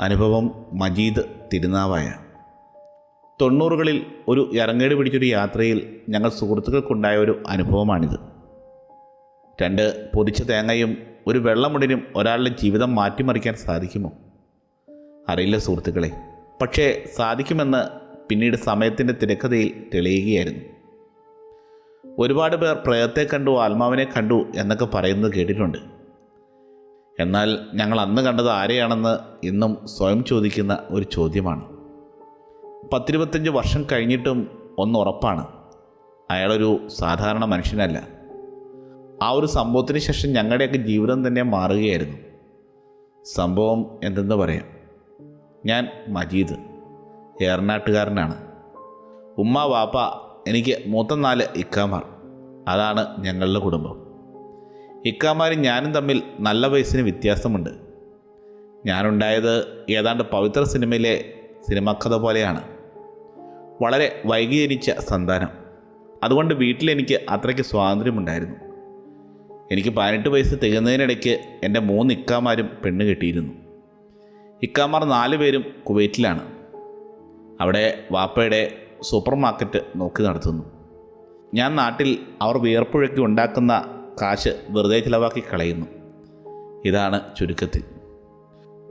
അനുഭവം മജീദ് തിരുനാവായ. തൊണ്ണൂറുകളിൽ ഒരു ഇറങ്ങേട് പിടിച്ചൊരു യാത്രയിൽ ഞങ്ങൾ സുഹൃത്തുക്കൾക്കുണ്ടായ ഒരു അനുഭവമാണിത്. രണ്ട് പൊതിച്ച തേങ്ങയും ഒരു വെള്ളമുടിനും ഒരാളുടെ ജീവിതം മാറ്റിമറിക്കാൻ സാധിക്കുമോ? അറിയില്ല സുഹൃത്തുക്കളെ. പക്ഷേ സാധിക്കുമെന്ന് പിന്നീട് സമയത്തിന്റെ തിരക്കഥയിൽ തെളിയുകയായിരുന്നു. ഒരുപാട് പേർ പ്രേതത്തെ കണ്ടു ആത്മാവിനെ കണ്ടു എന്നൊക്കെ പറയുന്നത് കേട്ടിട്ടുണ്ട്. എന്നാൽ ഞങ്ങൾ അന്ന് കണ്ടത് ആരെയാണെന്ന് ഇന്നും സ്വയം ചോദിക്കുന്ന ഒരു ചോദ്യമാണ്. പത്തിരുപത്തഞ്ച് വർഷം കഴിഞ്ഞിട്ടും ഒന്ന് ഉറപ്പാണ്. അയാളൊരു സാധാരണ മനുഷ്യനല്ല. ആ ഒരു സംഭവത്തിന് ശേഷം ഞങ്ങളുടെയൊക്കെ ജീവിതം തന്നെ മാറുകയായിരുന്നു. സംഭവം എന്തെന്ന് പറയാം. ഞാൻ മജീദ് ഏറനാട്ടുകാരനാണ്. ഉമ്മ വാപ്പ എനിക്ക് മൂത്ത നാല് ഇക്കാമാർ. അതാണ് ഞങ്ങളുടെ കുടുംബം. ഇക്കാമാരും ഞാനും തമ്മിൽ നല്ല വയസ്സിന് വ്യത്യാസമുണ്ട്. ഞാനുണ്ടായത് ഏതാണ്ട് പവിത്ര സിനിമയിലെ സിനിമാക്കഥ പോലെയാണ്. വളരെ വൈകി ജനിച്ച സന്താനം. അതുകൊണ്ട് വീട്ടിലെനിക്ക് അത്രയ്ക്ക് സ്വാതന്ത്ര്യമുണ്ടായിരുന്നു. എനിക്ക് പതിനെട്ട് വയസ്സ് തികഞ്ഞതിനിടയ്ക്ക് എന്റെ മൂന്ന് ഇക്കാമാരും പെണ്ണ് കെട്ടിയിരുന്നു. ഇക്കാമാർ നാല് പേരും കുവൈറ്റിലാണ്. അവിടെ വാപ്പയുടെ സൂപ്പർ മാർക്കറ്റ് നോക്കി നടത്തുന്നു. ഞാൻ നാട്ടിൽ അവർ വിയർപ്പുഴയ്ക്ക് ഉണ്ടാക്കുന്ന കാശ് വെറുതെ ചിലവാക്കി കളയുന്നു. ഇതാണ് ചുരുക്കത്തിൽ.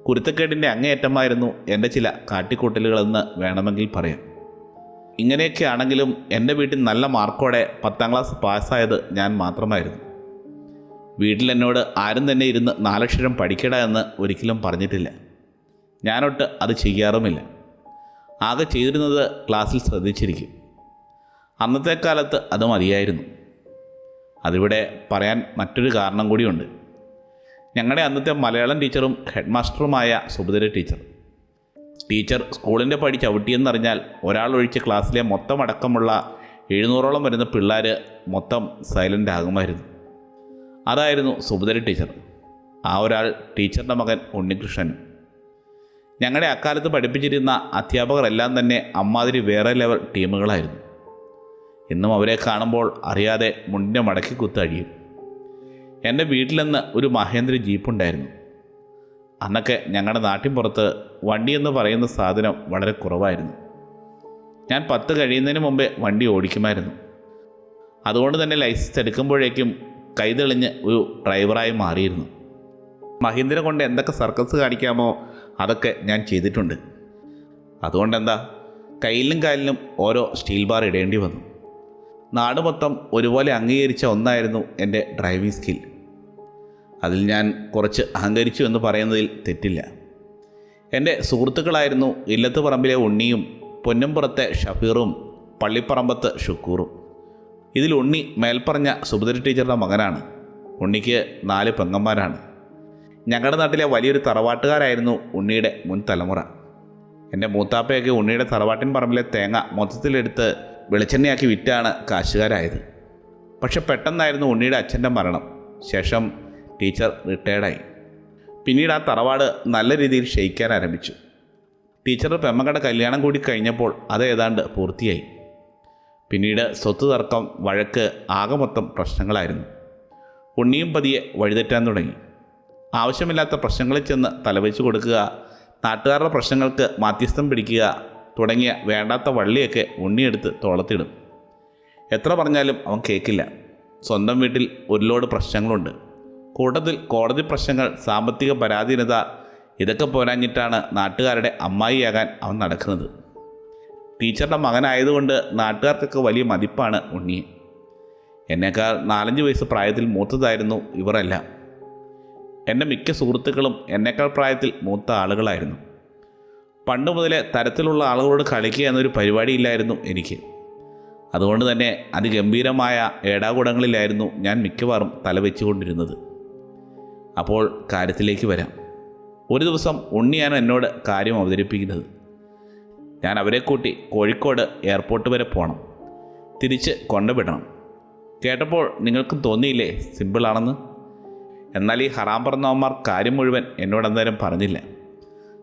കുരുത്തക്കേടിന്റെ അങ്ങേയറ്റമായിരുന്നു എന്റെ ചില കാട്ടിക്കൂട്ടലുകളെന്ന് വേണമെങ്കിൽ പറയാം. ഇങ്ങനെയൊക്കെ ആണെങ്കിലും എന്റെ വീട്ടിൽ നല്ല മാർക്കോടെ പത്താം ക്ലാസ് പാസ്സായത് ഞാൻ മാത്രമായിരുന്നു. വീട്ടിൽ എന്നോട് ആരും തന്നെ ഇരുന്ന് നാലക്ഷരം പഠിക്കട എന്ന് ഒരിക്കലും പറഞ്ഞിട്ടില്ല. ഞാനൊട്ട് അത് ചെയ്യാറുമില്ല. ആകെ ചെയ്തിരുന്നത് ക്ലാസ്സിൽ ശ്രദ്ധിച്ചിരിക്കും. അന്നത്തെ കാലത്ത് അത് മതിയായിരുന്നു. അതിവിടെ പറയാൻ മറ്റൊരു കാരണം കൂടിയുണ്ട്. ഞങ്ങളുടെ അന്നത്തെ മലയാളം ടീച്ചറും ഹെഡ് മാസ്റ്ററുമായ സുഭദ്ര ടീച്ചർ. ടീച്ചർ സ്കൂളിന്റെ പടി ചവിട്ടിയെന്നറിഞ്ഞാൽ ഒരാൾ ഒഴിച്ച് ക്ലാസ്സിലെ മൊത്തം അടക്കമുള്ള എഴുന്നൂറോളം വരുന്ന പിള്ളേർ മൊത്തം സൈലന്റ് ആകുമായിരുന്നു. അതായിരുന്നു സുഭദ്ര ടീച്ചർ. ആ ഒരാൾ ടീച്ചറിന്റെ മകൻ ഉണ്ണികൃഷ്ണൻ. ഞങ്ങളുടെ അക്കാലത്ത് പഠിപ്പിച്ചിരുന്ന അധ്യാപകരെല്ലാം തന്നെ അമ്മാതിരി വേറെ ലെവൽ ടീമുകളായിരുന്നു. ഇന്നും അവരെ കാണുമ്പോൾ അറിയാതെ മുണ്ടിനെ മടക്കി കുത്തഴിയും എന്റെ വീട്ടിലെന്ന് ഒരു മഹേന്ദ്ര ജീപ്പുണ്ടായിരുന്നു. അന്നൊക്കെ ഞങ്ങളുടെ നാട്ടിൻ പുറത്ത് വണ്ടി എന്ന് പറയുന്ന സാധനം വളരെ കുറവായിരുന്നു. ഞാൻ പത്ത് കഴിയുന്നതിന് മുമ്പേ വണ്ടി ഓടിക്കുമായിരുന്നു. അതുകൊണ്ട് തന്നെ ലൈസൻസ് എടുക്കുമ്പോഴേക്കും കൈതെളിഞ്ഞ് ഒരു ഡ്രൈവറായി മാറിയിരുന്നു. മഹീന്ദ്ര കൊണ്ട് എന്തൊക്കെ സർക്കസ് കാണിക്കാമോ അതൊക്കെ ഞാൻ ചെയ്തിട്ടുണ്ട്. അതുകൊണ്ടെന്താ കയ്യിലും കാലിലും ഓരോ സ്റ്റീൽ ബാർ ഇടേണ്ടി വന്നു. നാട് മൊത്തം ഒരുപോലെ അംഗീകരിച്ച ഒന്നായിരുന്നു എന്റെ ഡ്രൈവിംഗ് സ്കിൽ അതിൽ ഞാൻ കുറച്ച് അഹങ്കരിച്ചു എന്ന് പറയുന്നതിൽ തെറ്റില്ല. എന്റെ സുഹൃത്തുക്കളായിരുന്നു ഇല്ലത്ത് പറമ്പിലെ ഉണ്ണിയും പൊന്നുംപുറത്തെ ഷഫീറും പള്ളിപ്പറമ്പത്ത് ഷുക്കൂറും. ഇതിൽ ഉണ്ണി മേൽപ്പറഞ്ഞ സുഭദ്ര ടീച്ചറുടെ മകനാണ്. ഉണ്ണിക്ക് നാല് പെങ്ങന്മാരാണ്. ഞങ്ങളുടെ നാട്ടിലെ വലിയൊരു തറവാട്ടുകാരായിരുന്നു ഉണ്ണിയുടെ മുൻ തലമുറ. എന്റെ മൂത്താപ്പയൊക്കെ ഉണ്ണിയുടെ തറവാട്ടിൻ പറമ്പിലെ തേങ്ങ മൊത്തത്തിലെടുത്ത് വെളിച്ചെണ്ണയാക്കി വിറ്റാണ് കാശുകാരായത്. പക്ഷെ പെട്ടെന്നായിരുന്നു ഉണ്ണിയുടെ അച്ഛന്റെ മരണം. ശേഷം ടീച്ചർ റിട്ടയർഡായി. പിന്നീട് ആ തറവാട് നല്ല രീതിയിൽ ക്ഷയിക്കാൻ ആരംഭിച്ചു. ടീച്ചറുടെ പെമ്മകളുടെ കല്യാണം കൂടി കഴിഞ്ഞപ്പോൾ അത് ഏതാണ്ട് പൂർത്തിയായി. പിന്നീട് സ്വത്ത് തർക്കം വഴക്ക് ആകെ മൊത്തം പ്രശ്നങ്ങളായിരുന്നു. ഉണ്ണിയും പതിയെ വഴിതെറ്റാൻ തുടങ്ങി. ആവശ്യമില്ലാത്ത പ്രശ്നങ്ങളിൽ ചെന്ന് തലവെച്ച് കൊടുക്കുക നാട്ടുകാരുടെ പ്രശ്നങ്ങൾക്ക് മാധ്യസ്ഥം പിടിക്കുക തുടങ്ങിയ വേണ്ടാത്ത വള്ളിയൊക്കെ ഉണ്ണിയെടുത്ത് തോളത്തിടും. എത്ര പറഞ്ഞാലും അവൻ കേൾക്കില്ല സ്വന്തം വീട്ടിൽ ഒരു ലോഡ് പ്രശ്നങ്ങളുണ്ട്. കൂട്ടത്തിൽ കോടതി പ്രശ്നങ്ങൾ സാമ്പത്തിക പരാധീനത ഇതൊക്കെ പോരാഞ്ഞിട്ടാണ് നാട്ടുകാരുടെ അമ്മായിയാകാൻ അവൻ നടക്കുന്നത്. ടീച്ചറുടെ മകനായതുകൊണ്ട് നാട്ടുകാർക്കൊക്കെ വലിയ മതിപ്പാണ് ഉണ്ണിയെ. എന്നേക്കാൾ നാലഞ്ച് വയസ്സ് പ്രായത്തിൽ മൂത്തതായിരുന്നു ഇവരെല്ലാം. എന്റെ മിക്ക സുഹൃത്തുക്കളും എന്നേക്കാൾ പ്രായത്തിൽ മൂത്ത ആളുകളായിരുന്നു. പണ്ട് മുതലേ തരത്തിലുള്ള ആളുകളോട് കളിക്കുക എന്നൊരു പരിപാടിയില്ലായിരുന്നു എനിക്ക്. അതുകൊണ്ട് തന്നെ അതിഗംഭീരമായ ഏടാകുടങ്ങളിലായിരുന്നു ഞാൻ മിക്കവാറും തലവെച്ചുകൊണ്ടിരുന്നത് അപ്പോൾ കാര്യത്തിലേക്ക് വരാം. ഒരു ദിവസം ഉണ്ണിയാണ് എന്നോട് കാര്യം അവതരിപ്പിക്കുന്നത്. ഞാൻ അവരെ കൂട്ടി കോഴിക്കോട് എയർപോർട്ട് വരെ പോകണം തിരിച്ച് കൊണ്ടുവിടണം കേട്ടപ്പോൾ നിങ്ങൾക്കും തോന്നിയില്ലേ സിമ്പിളാണെന്ന്? എന്നാൽ ഈ ഹറാം പറഞ്ഞവന്മാർ കാര്യം മുഴുവൻ എന്നോട് അന്നേരം പറഞ്ഞില്ല.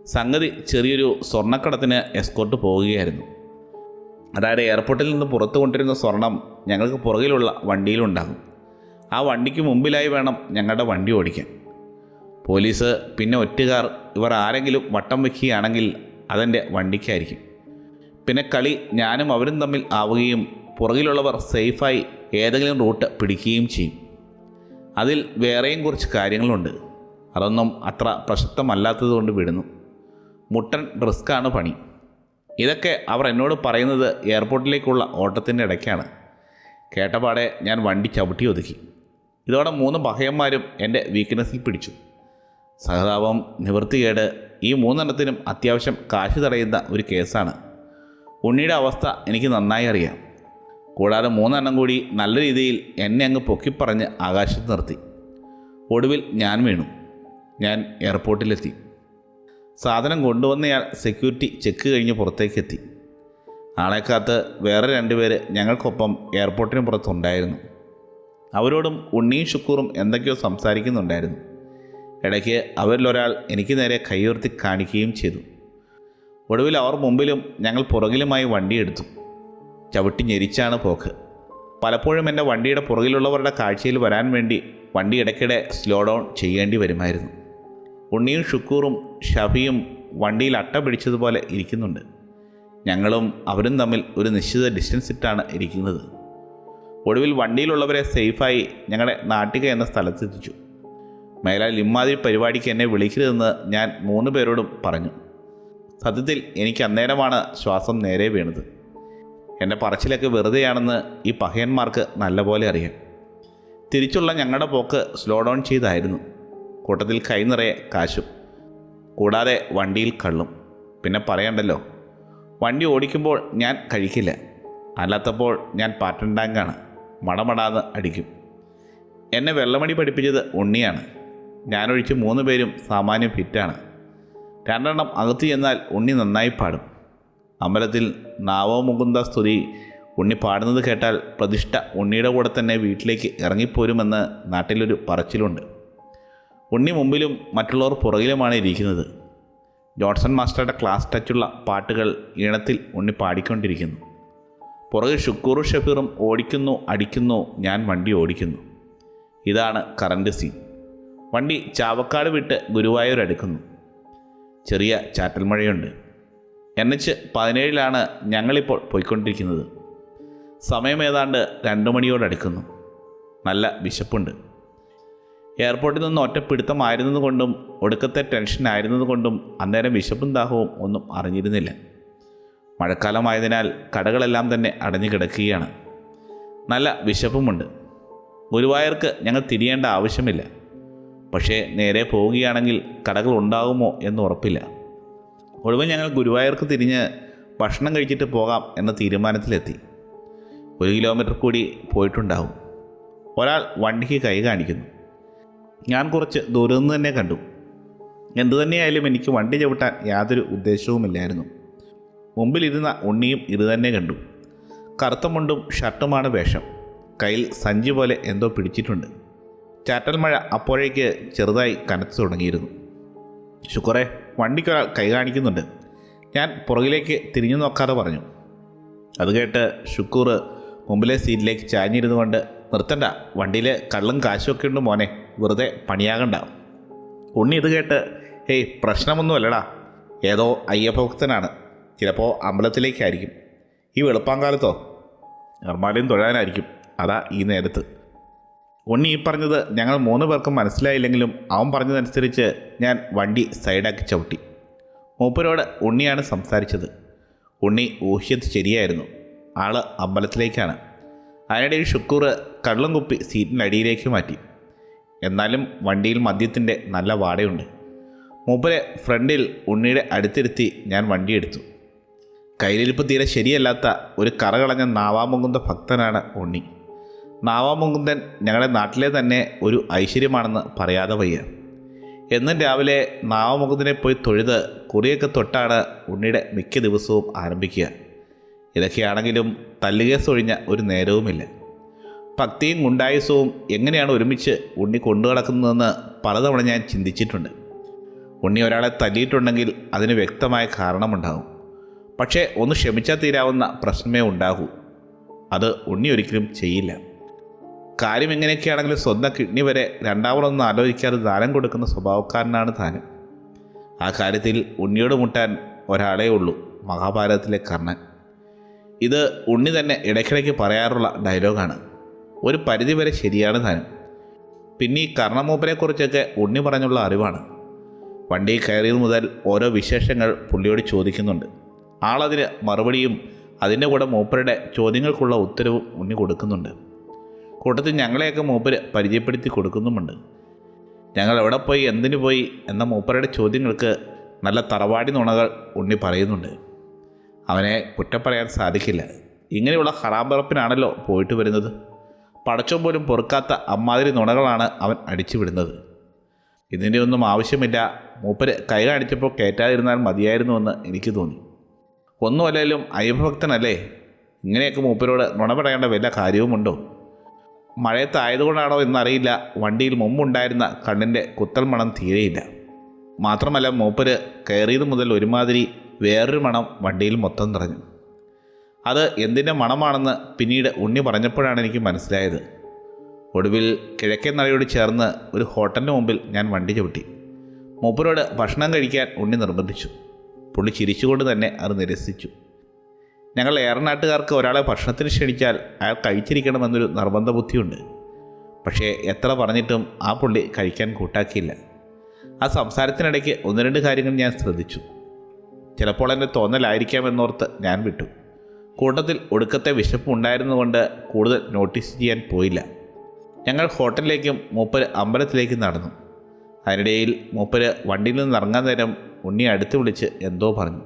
സംഗതി ചെറിയൊരു സ്വർണക്കടത്തിന് എസ്കോർട്ട് പോവുകയായിരുന്നു. അതായത് എയർപോർട്ടിൽ നിന്ന് പുറത്തു കൊണ്ടിരുന്ന സ്വർണം ഞങ്ങൾക്ക് പുറകിലുള്ള വണ്ടിയിലുണ്ടാകും ആ വണ്ടിക്ക് മുമ്പിലായി വേണം ഞങ്ങളുടെ വണ്ടി ഓടിക്കാൻ. പോലീസ് പിന്നെ ഒറ്റുകാർ ഇവർ ആരെങ്കിലും വട്ടം വയ്ക്കുകയാണെങ്കിൽ അതെന്റെ വണ്ടിക്കായിരിക്കും. പിന്നെ കളി ഞാനും അവരും തമ്മിൽ ആവുകയും പുറകിലുള്ളവർ സേഫായി ഏതെങ്കിലും റൂട്ട് പിടിക്കുകയും ചെയ്യും. അതിൽ വേറെയും കുറച്ച് കാര്യങ്ങളുണ്ട്. അതൊന്നും അത്ര പ്രശസ്തമല്ലാത്തതുകൊണ്ട് വിടുന്നു. മുട്ടൻ റിസ്ക്കാണ് പണി. ഇതൊക്കെ അവർ എന്നോട് പറയുന്നത് എയർപോർട്ടിലേക്കുള്ള ഓട്ടത്തിന്റെ ഇടയ്ക്കാണ്. കേട്ടപാടെ ഞാൻ വണ്ടി ചവിട്ടി ഒതുക്കി. ഇതോടെ മൂന്ന് ബഹയന്മാരും എന്റെ വീക്ക്നെസ്സിൽ പിടിച്ചു. സഹതാപം നിവൃത്തികേട് ഈ മൂന്നെണ്ണത്തിനും അത്യാവശ്യം കാശ് തടയുന്ന ഒരു കേസാണ്. ഉണ്ണിയുടെ അവസ്ഥ എനിക്ക് നന്നായി അറിയാം. കൂടാതെ മൂന്നെണ്ണം കൂടി നല്ല രീതിയിൽ എന്നെ അങ്ങ് പൊക്കിപ്പറഞ്ഞ് ആകാശത്ത് നിർത്തി. ഒടുവിൽ ഞാൻ വീണു. ഞാൻ എയർപോർട്ടിലെത്തി. സാധനം കൊണ്ടുവന്നയാൾ സെക്യൂരിറ്റി ചെക്ക് കഴിഞ്ഞ് പുറത്തേക്കെത്തി. ആളെ വേറെ രണ്ടുപേര് ഞങ്ങൾക്കൊപ്പം എയർപോർട്ടിന് പുറത്തുണ്ടായിരുന്നു. അവരോടും ഉണ്ണിയും ഷുക്കൂറും എന്തൊക്കെയോ സംസാരിക്കുന്നുണ്ടായിരുന്നു. ഇടയ്ക്ക് അവരിലൊരാൾ എനിക്ക് നേരെ കൈയുയർത്തി കാണിക്കുകയും ചെയ്തു. ഒടുവിൽ അവർ മുമ്പിലും ഞങ്ങൾ പുറകിലുമായി വണ്ടിയെടുത്തു ചവിട്ടി ഞെരിച്ചാണ് പോക്ക്. പലപ്പോഴും എന്റെ വണ്ടിയുടെ പുറകിലുള്ളവരുടെ കാഴ്ചയിൽ വരാൻ വേണ്ടി വണ്ടി ഇടയ്ക്കിടെ സ്ലോ ഡൗൺ ചെയ്യേണ്ടി വരുമായിരുന്നു. ഉണ്ണിയും ഷുക്കൂറും ഷഫിയും വണ്ടിയിൽ അട്ട പിടിച്ചതുപോലെ ഇരിക്കുന്നുണ്ട്. ഞങ്ങളും അവരും തമ്മിൽ ഒരു നിശ്ചിത ഡിസ്റ്റൻസ് ഇട്ടാണ് ഇരിക്കുന്നത്. ഒടുവിൽ വണ്ടിയിലുള്ളവരെ സേഫായി ഞങ്ങളുടെ നാട്ടിക എന്ന സ്ഥലത്തെത്തിച്ചു. മേലാൽ ഇമ്മാതിരി പരിപാടിക്ക് എന്നെ വിളിക്കരുതെന്ന് ഞാൻ മൂന്ന് പേരോടും പറഞ്ഞു. സത്യത്തിൽ എനിക്ക് അന്നേരമാണ് ശ്വാസം നേരെ വീണത്. എന്റെ പറച്ചിലൊക്കെ വെറുതെയാണെന്ന് ഈ പഹയന്മാർക്ക് നല്ലപോലെ അറിയാം. തിരിച്ചുള്ള ഞങ്ങളുടെ പോക്ക് സ്ലോ ഡൗൺ ചെയ്തായിരുന്നു. കൂട്ടത്തിൽ കൈ നിറയെ കാശും. കൂടാതെ വണ്ടിയിൽ കള്ളും. പിന്നെ പറയണ്ടല്ലോ വണ്ടി ഓടിക്കുമ്പോൾ ഞാൻ കഴിക്കില്ല. അല്ലാത്തപ്പോൾ ഞാൻ പാറ്റൻ ടാങ്കാണ് മടമടാന്ന് അടിക്കും. എന്നെ വെള്ളമടി പഠിപ്പിച്ചത് ഉണ്ണിയാണ്. ഞാനൊഴിച്ച് മൂന്ന് പേരും സാമാന്യം ഫിറ്റാണ്. രണ്ടെണ്ണം അകത്ത് ചെന്നാൽ ഉണ്ണി നന്നായി പാടും. അമ്പലത്തിൽ നാവോ മുകുന്ദ സ്തുതി ഉണ്ണി പാടുന്നത് കേട്ടാൽ പ്രതിഷ്ഠ ഉണ്ണിയുടെ കൂടെ തന്നെ വീട്ടിലേക്ക് ഇറങ്ങിപ്പോരുമെന്ന് നാട്ടിലൊരു പറച്ചിലുണ്ട്. ഉണ്ണി മുമ്പിലും മറ്റുള്ളവർ പുറകിലുമാണ് ഇരിക്കുന്നത്. ജോൺസൺ മാസ്റ്ററുടെ ക്ലാസ് ടച്ചുള്ള പാട്ടുകൾ ഈണത്തിൽ ഉണ്ണി പാടിക്കൊണ്ടിരിക്കുന്നു. പുറകെ ഷുക്കൂറും ഷഫീറും ഓടിക്കുന്നു അടിക്കുന്നു ഞാൻ വണ്ടി ഓടിക്കുന്നു. ഇതാണ് കറണ്ട് സീൻ. വണ്ടി ചാവക്കാട് വിട്ട് ഗുരുവായൂർ അടുക്കുന്നു. ചെറിയ ചാറ്റൽ മഴയുണ്ട്. എൻ എച്ച് പതിനേഴിലാണ് ഞങ്ങളിപ്പോൾ പോയിക്കൊണ്ടിരിക്കുന്നത്. സമയം ഏതാണ്ട് രണ്ട് മണിയോടടുക്കുന്നു. നല്ല വിശപ്പുണ്ട്. എയർപോർട്ടിൽ നിന്ന് ഒറ്റപ്പിടുത്തമായിരുന്നതുകൊണ്ടും ഒടുക്കത്തെ ടെൻഷൻ ആയിരുന്നതുകൊണ്ടും അന്നേരം വിശപ്പും ദാഹവും ഒന്നും അറിഞ്ഞിരുന്നില്ല. മഴക്കാലമായതിനാൽ കടകളെല്ലാം തന്നെ അടഞ്ഞു കിടക്കുകയാണ്. നല്ല വിശപ്പുമുണ്ട്. ഗുരുവായൂർക്ക് ഞങ്ങൾ തിരിയേണ്ട ആവശ്യമില്ല. പക്ഷേ നേരെ പോവുകയാണെങ്കിൽ കടകൾ ഉണ്ടാകുമോ എന്ന് ഉറപ്പില്ല. ഒടുവിൽ ഞങ്ങൾ ഗുരുവായൂർക്ക് തിരിഞ്ഞ് ഭക്ഷണം കഴിച്ചിട്ട് പോകാം എന്ന തീരുമാനത്തിലെത്തി. ഒരു കിലോമീറ്റർ കൂടി പോയിട്ടുണ്ടാകും ഒരാൾ വണ്ടിക്ക് കൈ കാണിക്കുന്നു. ഞാൻ കുറച്ച് ദൂരം നിന്ന് തന്നെ കണ്ടു. എന്തു തന്നെയായാലും എനിക്ക് വണ്ടി ചവിട്ടാൻ യാതൊരു ഉദ്ദേശവുമില്ലായിരുന്നു. മുമ്പിലിരുന്ന ഉണ്ണിയും ഇത് തന്നെ കണ്ടു. കറുത്ത മുണ്ടും ഷർട്ടുമാണ് വേഷം. കയ്യിൽ സഞ്ചി പോലെ എന്തോ പിടിച്ചിട്ടുണ്ട്. ചാറ്റൽ മഴ അപ്പോഴേക്ക് ചെറുതായി കനത്തു തുടങ്ങിയിരുന്നു. ശുക്രേ വണ്ടിക്കൊരാൾ കൈ കാണിക്കുന്നുണ്ട്. ഞാൻ പുറകിലേക്ക് തിരിഞ്ഞു നോക്കാതെ പറഞ്ഞു. അത് കേട്ട് ഷുക്കൂർ മുമ്പിലെ സീറ്റിലേക്ക് ചാഞ്ഞിരുന്നു കൊണ്ട് നിർത്തണ്ട വണ്ടിയിൽ കള്ളും കാശുമൊക്കെ ഉണ്ട് മോനെ. വെറുതെ പണിയാകണ്ട. ഉണ്ണി ഇത് കേട്ട് ഹേയ് പ്രശ്നമൊന്നുമല്ലടാ. ഏതോ അയ്യഭക്തനാണ്. ചിലപ്പോൾ അമ്പലത്തിലേക്കായിരിക്കും. ഈ വെളുപ്പാങ്കാലത്തോ? നിർമ്മാലയം തൊഴാനായിരിക്കും. അതാ ഈ നേരത്ത്. ഉണ്ണി ഈ പറഞ്ഞത് ഞങ്ങൾ മൂന്ന് പേർക്കും മനസ്സിലായില്ലെങ്കിലും അവൻ പറഞ്ഞതനുസരിച്ച് ഞാൻ വണ്ടി സൈഡാക്കി ചവിട്ടി. മൂപ്പരോട് ഉണ്ണിയാണ് സംസാരിച്ചത്. ഉണ്ണി ഊഹ്യത് ശരിയായിരുന്നു. ആൾ അമ്പലത്തിലേക്കാണ്. അതിനിടയിൽ ഷുക്കൂർ കള്ളും കുപ്പി സീറ്റിനടിയിലേക്ക് മാറ്റി. എന്നാലും വണ്ടിയിൽ മദ്യത്തിന്റെ നല്ല വാടയുണ്ട്. മൂപ്പരെ ഫ്രണ്ടിൽ ഉണ്ണിയുടെ അടുത്തിരുത്തി ഞാൻ വണ്ടിയെടുത്തു കയ്യിലിരിപ്പ് തീരെ ശരിയല്ലാത്ത ഒരു കറകളഞ്ഞ നാവാമുകുന്ദ ഭക്തനാണ് ഉണ്ണി. നാവാമുകുന്ദൻ ഞങ്ങളുടെ നാട്ടിലെ തന്നെ ഒരു ഐശ്വര്യമാണെന്ന് പറയാതെ വയ്യ. എന്നും രാവിലെ നാവാമുകുന്ദനെ പോയി തൊഴുത് കുറിയൊക്കെ തൊട്ടാണ് ഉണ്ണിയുടെ മിക്ക ദിവസവും ആരംഭിക്കുക. ഇതൊക്കെയാണെങ്കിലും തല്ലുകേസ് ഒഴിഞ്ഞ ഒരു നേരവുമില്ല. ഭക്തിയും ഗുണ്ടായുസവും എങ്ങനെയാണ് ഒരുമിച്ച് ഉണ്ണി കൊണ്ടു നടക്കുന്നതെന്ന് പലതവണ ഞാൻ ചിന്തിച്ചിട്ടുണ്ട്. ഉണ്ണി ഒരാളെ തല്ലിയിട്ടുണ്ടെങ്കിൽ അതിന് വ്യക്തമായ കാരണമുണ്ടാകും. പക്ഷേ ഒന്ന് ക്ഷമിച്ചാൽ തീരാവുന്ന പ്രശ്നമേ ഉണ്ടാകൂ. അത് ഉണ്ണി ഒരിക്കലും ചെയ്യില്ല. കാര്യം എങ്ങനെയൊക്കെയാണെങ്കിലും സ്വന്തം കിഡ്നി വരെ രണ്ടാമതൊന്നും ആലോചിക്കാതെ ദാനം കൊടുക്കുന്ന സ്വഭാവക്കാരനാണ് താനും. ആ കാര്യത്തിൽ ഉണ്ണിയോട് മുട്ടാൻ ഒരാളേ ഉള്ളൂ മഹാഭാരതത്തിലെ കർണൻ. ഇത് ഉണ്ണി തന്നെ ഇടയ്ക്കിടയ്ക്ക് പറയാറുള്ള ഡയലോഗാണ്. ഒരു പരിധിവരെ ശരിയാണ് താനും പിന്നെ ഈ കർണമൂപ്പനെക്കുറിച്ചൊക്കെ ഉണ്ണി പറഞ്ഞുള്ള അറിവാണ്. വണ്ടി കയറിയത് മുതൽ ഓരോ വിശേഷങ്ങൾ പുള്ളിയോട് ചോദിക്കുന്നുണ്ട്. ആളതിന് മറുപടിയും അതിന്റെ കൂടെ മൂപ്പരുടെ ചോദ്യങ്ങൾക്കുള്ള ഉത്തരവും ഉണ്ണി കൊടുക്കുന്നുണ്ട്. കൂട്ടത്തിൽ ഞങ്ങളെയൊക്കെ മൂപ്പര് പരിചയപ്പെടുത്തി കൊടുക്കുന്നുമുണ്ട്. ഞങ്ങൾ എവിടെ പോയി എന്തിനു പോയി എന്ന മൂപ്പരുടെ ചോദ്യങ്ങൾക്ക് നല്ല തറവാടി നുണകൾ ഉണ്ണി പറയുന്നുണ്ട്. അവനെ കുറ്റം പറയാൻ സാധിക്കില്ല. ഇങ്ങനെയുള്ള ഹറാമ്പറപ്പിനാണല്ലോ പോയിട്ട് വരുന്നത്. പടച്ചോൻ പോലും പൊറുക്കാത്ത അമ്മാതിരി നുണകളാണ് അവൻ അടിച്ചു വിടുന്നത് ഇതിന്റെ ഒന്നും ആവശ്യമില്ല. മൂപ്പര് കൈ കാണിച്ചപ്പോൾ കയറ്റാതിരുന്നാൽ മതിയായിരുന്നുവെന്ന് എനിക്ക് തോന്നി. ഒന്നുമല്ലെങ്കിലും അയ്യഭക്തനല്ലേ ഇങ്ങനെയൊക്കെ മൂപ്പരോട് നുണ പറയേണ്ട വല്ല കാര്യവുമുണ്ടോ? മഴയത്തായതുകൊണ്ടാണോ എന്നറിയില്ല. വണ്ടിയിൽ മുമ്പുണ്ടായിരുന്ന കണ്ണിന്റെ കുത്തൽ മണം തീരെയില്ല. മാത്രമല്ല മൂപ്പര് കയറിയത് മുതൽ ഒരുമാതിരി വേറൊരു മണം വണ്ടിയിൽ മൊത്തം നിറഞ്ഞു. അത് എന്തിന്റെ മണമാണെന്ന് പിന്നീട് ഉണ്ണി പറഞ്ഞപ്പോഴാണ് എനിക്ക് മനസ്സിലായത്. ഒടുവിൽ കിഴക്കേ നടയോട് ചേർന്ന് ഒരു ഹോട്ടലിന് മുമ്പിൽ ഞാൻ വണ്ടി ചവിട്ടി. മൂപ്പരോട് ഭക്ഷണം കഴിക്കാൻ ഉണ്ണി നിർബന്ധിച്ചു. പുള്ളി ചിരിച്ചുകൊണ്ട് തന്നെ അത് നിരസിച്ചു. ഞങ്ങൾ ഏറനാട്ടുകാർക്ക് ഒരാളെ ഭക്ഷണത്തിന് ക്ഷണിച്ചാൽ അയാൾ കഴിച്ചിരിക്കണമെന്നൊരു നിർബന്ധ ബുദ്ധിയുണ്ട് പക്ഷേ എത്ര പറഞ്ഞിട്ടും ആ പുള്ളി കഴിക്കാൻ കൂട്ടാക്കിയില്ല. ആ സംസാരത്തിനിടയ്ക്ക് ഒന്ന് രണ്ട് കാര്യങ്ങൾ ഞാൻ ശ്രദ്ധിച്ചു. ചിലപ്പോൾ എന്റെ തോന്നലായിരിക്കാമെന്നോർത്ത് ഞാൻ വിട്ടു. കൂട്ടത്തിൽ ഒടുക്കത്തെ വിശപ്പ് ഉണ്ടായിരുന്നുകൊണ്ട് കൂടുതൽ നോട്ടീസ് ചെയ്യാൻ പോയില്ല. ഞങ്ങൾ ഹോട്ടലിലേക്കും മൂപ്പര് അമ്പലത്തിലേക്കും നടന്നു. അതിനിടയിൽ മൂപ്പര് വണ്ടിയിൽ നിന്ന് ഇറങ്ങാൻ നേരം ഉണ്ണിയെ അടുത്ത് വിളിച്ച് എന്തോ പറഞ്ഞു.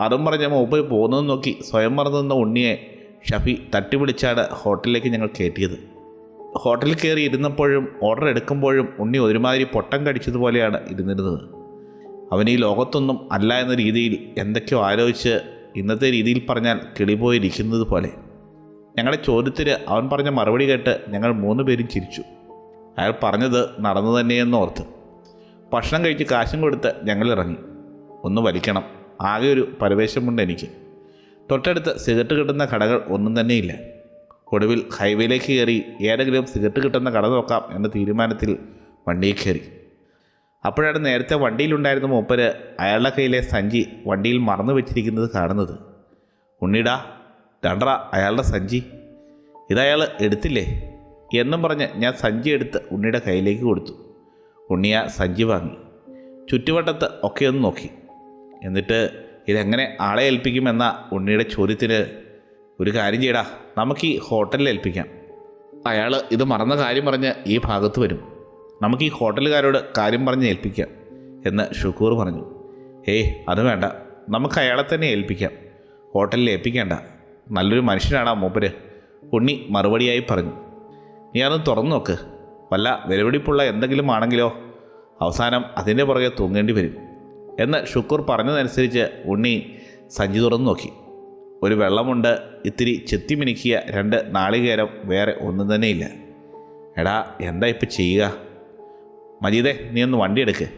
അതും പറഞ്ഞ മൂപ്പര് പോകുന്നത് നോക്കി സ്വയം മറന്നു ഉണ്ണിയെ ഷഫി തട്ടി വിളിച്ചാണ് ഹോട്ടലിലേക്ക് ഞങ്ങൾ കയറ്റിയത്. ഹോട്ടലിൽ കയറി ഇരുന്നപ്പോഴും ഓർഡർ എടുക്കുമ്പോഴും ഉണ്ണി ഒരുമാതിരി പൊട്ടം കടിച്ചതുപോലെയാണ് ഇരുന്നിരുന്നത്. അവൻ ഈ ലോകത്തൊന്നും അല്ല എന്ന രീതിയിൽ എന്തൊക്കെയോ ആലോചിച്ച് ഇന്നത്തെ രീതിയിൽ പറഞ്ഞാൽ കിളിപോയിരിക്കുന്നത് പോലെ. ഞങ്ങളുടെ ചോദ്യത്തിന് അവൻ പറഞ്ഞ മറുപടി കേട്ട് ഞങ്ങൾ മൂന്ന് പേരും ചിരിച്ചു. അയാൾ പറഞ്ഞത് നടന്നു തന്നെയെന്ന് ഓർത്ത്. ഭക്ഷണം കഴിച്ച് കാശും കൊടുത്ത് ഞങ്ങൾ ഇറങ്ങി. ഒന്ന് വലിക്കണം. ആകെ ഒരു പരവേശമുണ്ട് എനിക്ക്. തൊട്ടടുത്ത് സിഗരറ്റ് കിട്ടുന്ന കടകൾ ഒന്നും തന്നെയില്ല. ഒടുവിൽ ഹൈവേയിലേക്ക് കയറി ഏതെങ്കിലും സിഗരറ്റ് കിട്ടുന്ന കട നോക്കാം എന്ന തീരുമാനത്തിൽ വണ്ടിയിൽ കയറി. അപ്പോഴാണ് നേരത്തെ വണ്ടിയിലുണ്ടായിരുന്ന മൂപ്പര് അയാളുടെ കയ്യിലെ സഞ്ചി വണ്ടിയിൽ മറന്നു വെച്ചിരിക്കുന്നത് കാണുന്നത്. ഉണ്ണിടാ രണ്ടറ അയാളുടെ സഞ്ചി. ഇതയാൾ എടുത്തില്ലേ? എന്നും പറഞ്ഞ് ഞാൻ സഞ്ചി എടുത്ത് ഉണ്ണിയുടെ കയ്യിലേക്ക് കൊടുത്തു. ഉണ്ണിയ സഞ്ചി വാങ്ങി. ചുറ്റുവട്ടത്ത് ഒക്കെ ഒന്ന് നോക്കി. എന്നിട്ട് ഇതെങ്ങനെ ആളെ ഏൽപ്പിക്കുമെന്ന ഉണ്ണിയുടെ ചോദ്യത്തിന് ഒരു കാര്യം ചെയ്യടാ നമുക്ക് ഈ ഹോട്ടലിൽ ഏൽപ്പിക്കാം. അയാൾ ഇത് മറന്ന കാര്യം പറഞ്ഞ് ഈ ഭാഗത്ത് വരും. നമുക്ക് ഈ ഹോട്ടലുകാരോട് കാര്യം പറഞ്ഞ് ഏൽപ്പിക്കാം എന്ന് ഷുക്കൂർ പറഞ്ഞു. ഏയ് അത് വേണ്ട. നമുക്ക് അയാളെ തന്നെ ഏൽപ്പിക്കാം. ഹോട്ടലിൽ ഏൽപ്പിക്കേണ്ട. നല്ലൊരു മനുഷ്യനാണ് മൂപ്പര്. ഉണ്ണി മറുപടിയായി പറഞ്ഞു. നീ അത് തുറന്നു നോക്ക്. വല്ല വിലപിടിപ്പുള്ള എന്തെങ്കിലും ആണെങ്കിലോ അവസാനം അതിന്റെ പുറകെ തൂങ്ങേണ്ടി വരും എന്ന് ഷുക്കൂർ പറഞ്ഞതനുസരിച്ച് ഉണ്ണി സഞ്ചി തുറന്നു നോക്കി. ഒരു വെള്ളമുണ്ട് ഇത്തിരി ചെത്തിമിനുക്കിയ രണ്ട് നാളികേരം വേറെ ഒന്നും തന്നെയില്ല. എടാ എന്താ ഇപ്പം ചെയ്യുക? മജീദേ നീ ഒന്ന് വണ്ടി എടുക്ക്.